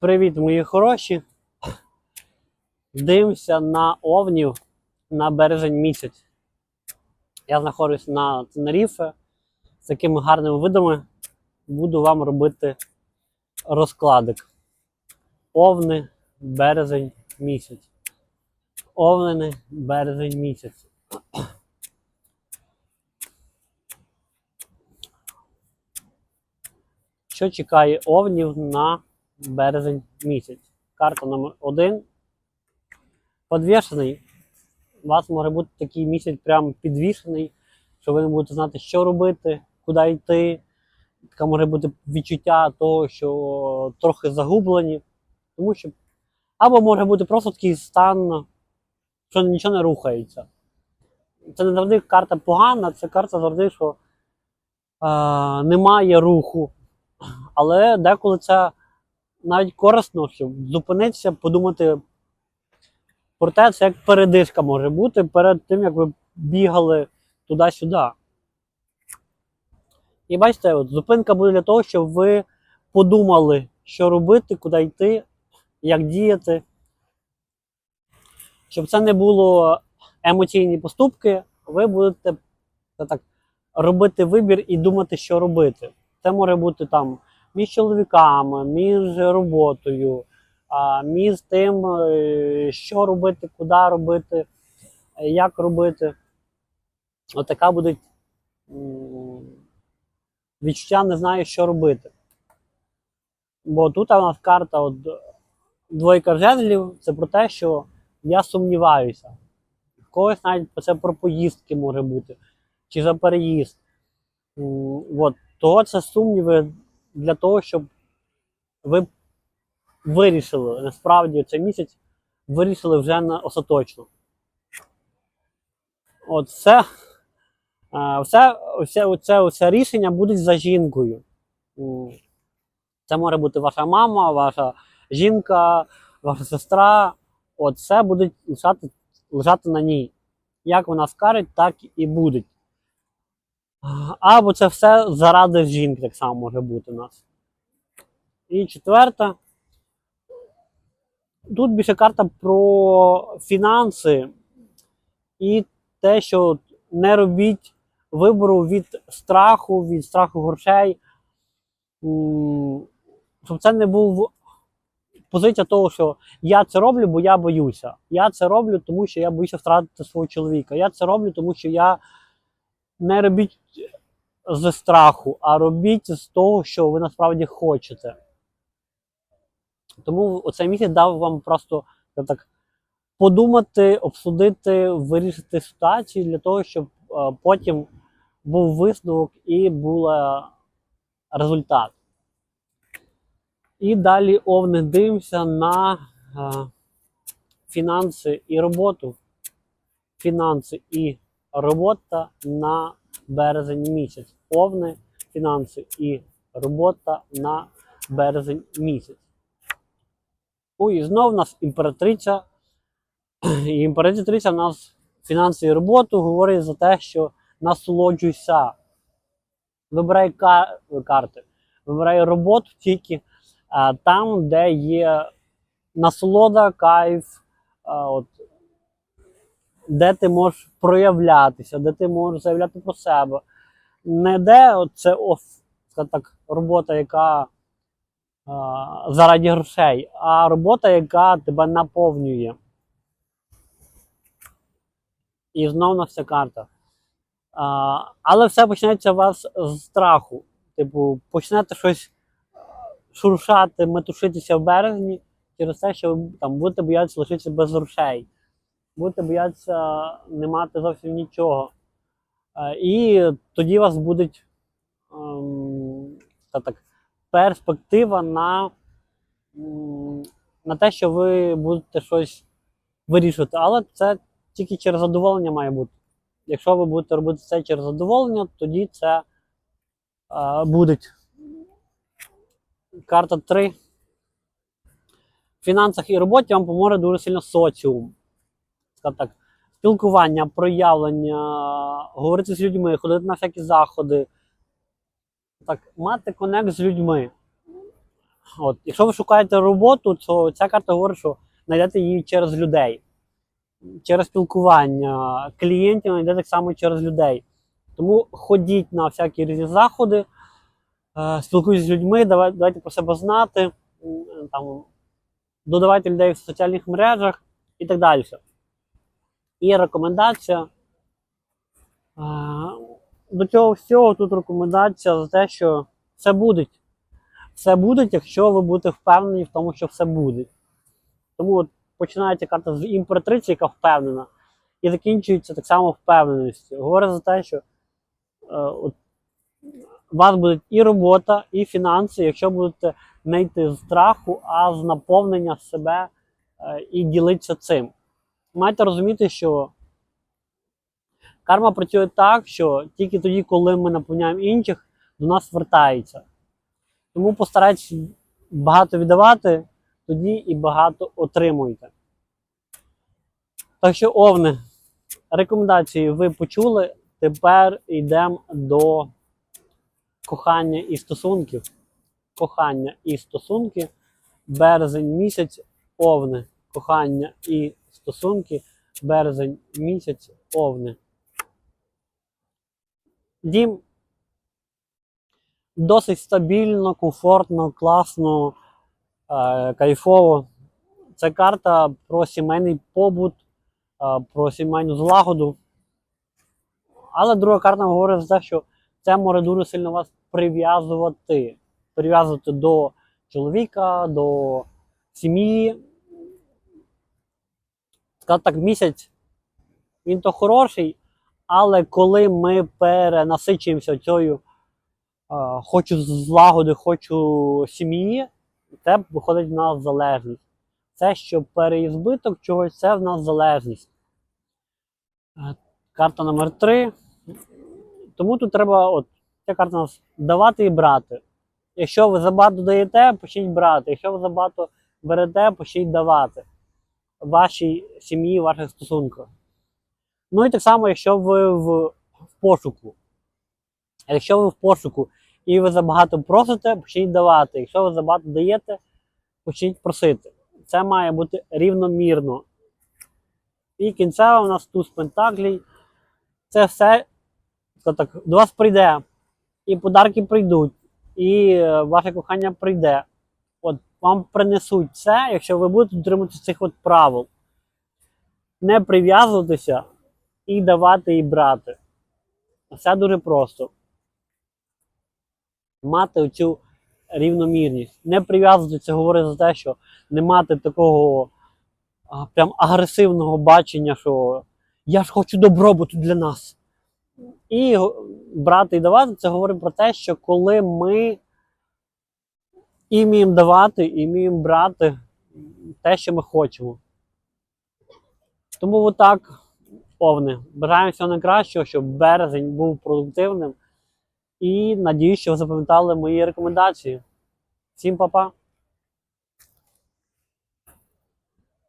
Привіт, мої хороші. Дивимося на овнів на березень місяць. Я знаходжусь на Тенеріфе з такими гарними видами. Буду вам робити розкладик. Овни, березень місяць. Овни, березень місяць. Що чекає овнів на березень місяць? Карта номер один. Подвішений. У вас може бути такий місяць прям підвішений, що ви не будете знати, що робити, куди йти. Таке може бути відчуття того, що трохи загублені. Тому що. Або може бути просто такий стан, що нічого не рухається. Це не завжди карта погана, це карта завжди, що е, немає руху. Але деколи це навіть корисно, щоб зупинитися, подумати про те, це як передишка може бути перед тим, як ви бігали туди-сюди. І бачите, от зупинка буде для того, щоб ви подумали, що робити, куди йти, як діяти. Щоб це не було емоційні поступки, ви будете так, робити вибір і думати, що робити. Це може бути там між чоловіками, між роботою, між тим, е, що робити, куди робити, як робити. Отака буде відчуття, не знаю, що робити. Бо тут у нас карта от, двойка жезлів це про те, що я сумніваюся. В когось навіть це про поїздки може бути, чи за переїзд. От. Того це сумніви для того, щоб ви вирішили, насправді цей місяць вирішили вже на остаточно. От все, все, все, оце, оце рішення буде за жінкою. Це може бути ваша мама, ваша жінка, ваша сестра. От це буде лежати, лежати на ній. Як вона скаже, так і буде. Або це все заради жінки, так само може бути у нас. І четверта. Тут більше карта про фінанси і те, що не робіть вибору від страху, від страху грошей. Щоб це не був позиція того, що я це роблю, бо я боюся. Я це роблю, тому що я боюся втратити свого чоловіка. Я це роблю, тому що я не робіть з страху, а робіть з того, що ви насправді хочете. Тому оцей місяць дав вам просто так подумати, обсудити, вирішити ситуацію для того, щоб е, потім був висновок і був результат. І далі овни дивимося на е, фінанси і роботу. Фінанси і робота на березень місяць. Овни, фінанси і робота на березень місяць. Ну і знов у нас імператриця. І імператриця в нас фінанси і роботу говорить за те, що насолоджуйся. Вибирай ка- карти, вибирай роботу тільки а, там, де є насолода, кайф, а, от, де ти можеш проявлятися, де ти можеш заявляти про себе. Не де це оф, так, робота, яка а, заради грошей, а робота, яка тебе наповнює. І знову на вся карта. А, але все почнеться у вас з страху. Типу, почнете щось шуршати, метушитися в березні через те, що там будете боятися лишитися без грошей будете боятися не мати зовсім нічого. Е, І тоді у вас буде ем, та так, перспектива на, на те, що ви будете щось вирішувати. Але це тільки через задоволення має бути. Якщо ви будете робити це через задоволення, тоді це е, буде. Карта 3. В фінансах і роботі вам поможе дуже сильно соціум скажімо так, спілкування, проявлення, говорити з людьми, ходити на всякі заходи. Так, мати конект з людьми. От, якщо ви шукаєте роботу, то ця карта говорить, що знайдете її через людей, через спілкування. Клієнтів знайдете так само через людей. Тому ходіть на всякі різні заходи, е, спілкуйтесь з людьми, давайте, давайте про себе знати, там, додавайте людей в соціальних мережах і так далі. І рекомендація. е, До цього всього тут рекомендація за те, що все буде. Все буде, якщо ви будете впевнені в тому, що все буде. Тому от починається карта з імператриці, яка впевнена, і закінчується так само впевненістю. Говорить за те, що е, от, у вас буде і робота, і фінанси, якщо будете не йти з страху, а з наповнення себе е, і ділитися цим. Маєте розуміти, що карма працює так, що тільки тоді, коли ми наповняємо інших, до нас вертається. Тому постарайтесь багато віддавати, тоді і багато отримуєте. Так що, овни, рекомендації ви почули. Тепер йдемо до кохання і стосунків. Кохання і стосунки. Березень місяць овни. Кохання і стосунки. Березень місяць овни. Дім досить стабільно, комфортно, класно, е, кайфово. Це карта про сімейний побут, е, про сімейну злагоду. Але друга карта говорить за те, що це може дуже сильно вас прив'язувати. Прив'язувати до чоловіка, до сім'ї. Скажімо так, місяць він то хороший, але коли ми перенасичуємося цією хочу злагоди, хочу сім'ї, це виходить в нас залежність. Це що переізбиток чогось, це в нас залежність. Е, Карта номер 3. Тому тут треба, от, ця карта у нас давати і брати. Якщо ви забагато даєте, почніть брати. Якщо ви забагато берете, почніть давати вашій сім'ї, ваших стосунках. Ну і так само, якщо ви в, в пошуку. Якщо ви в пошуку і ви забагато просите, почніть давати. Якщо ви забагато даєте, почніть просити. Це має бути рівномірно. І кінцева у нас туз пентаклей. Це все скажімо так, до вас прийде. І подарки прийдуть, і е, ваше кохання прийде. Вам принесуть це, якщо ви будете дотримуватися цих от правил. Не прив'язуватися і давати, і брати. Все дуже просто. Мати оцю рівномірність. Не прив'язуватися, говорить за те, що не мати такого а, прям агресивного бачення, що я ж хочу добробуту для нас. І брати і давати це говорить про те, що коли ми і вміємо давати, і вміємо брати те, що ми хочемо. Тому отак, повне. Бажаємо всього найкращого, щоб березень був продуктивним. І надіюсь, що ви запам'ятали мої рекомендації. Всім па-па!